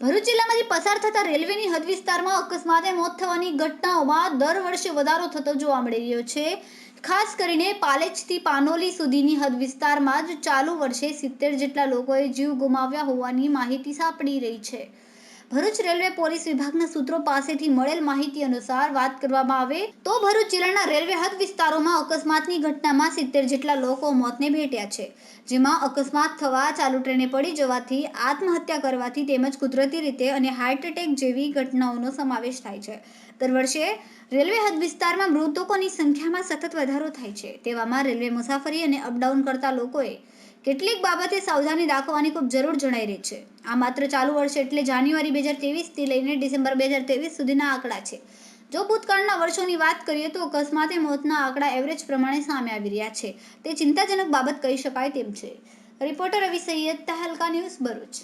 ભરૂચ જિલ્લામાંથી પસાર થતા રેલવેની હદ વિસ્તારમાં અકસ્માતે મોત થવાની ઘટનાઓમાં દર વર્ષે વધારો થતો જોવા મળી રહ્યો છે. ખાસ કરીને પાલેચથી પાનોલી સુધીની હદ વિસ્તારમાં જ ચાલુ વર્ષે સિત્તેર જેટલા લોકોએ જીવ ગુમાવ્યા હોવાની માહિતી સાંપડી રહી છે. ભરૂચ રેલવે પોલીસ વિભાગના સૂત્રો પાસેથી મળેલ માહિતી અનુસાર વાત કરવામાં આવે તો ભરૂચ જિલ્લાના રેલવે હદ વિસ્તારોમાં અકસ્માતની ઘટનામાં સિત્તેર જેટલા લોકો મોતને ભેટ્યા છે, જેમાં અકસ્માત થવા ચાલુ ટ્રેને પડી જવાથી આત્મહત્યા કરવાથી તેમજ કુદરતી રીતે અને હાર્ટ એટેક જેવી ઘટનાઓનો સમાવેશ થાય છે. દર વર્ષે રેલવે હદ વિસ્તારમાં મૃતકોની સંખ્યામાં સતત વધારો થાય છે, તેવામાં રેલવે મુસાફરી અને અપડાઉન કરતા લોકોએ કેટલીક બાબતે સાવધાની રાખવાની ખૂબ જરૂર જણાઈ રહી છે. આ માત્ર ચાલુ વર્ષ એટલે જાન્યુઆરી બે હજાર તેવીસથી લઈને ડિસેમ્બર બે હજાર તેવીસ સુધીના આંકડા છે. જો ભૂતકાળના વર્ષોની વાત કરીએ તો અકસ્માતે મોતના આંકડા એવરેજ પ્રમાણે સામે આવી રહ્યા છે. તે ચિંતાજનક બાબત કહી શકાય તેમ છે. Reporter Ravi Saiyad Tehelka news Bharuch.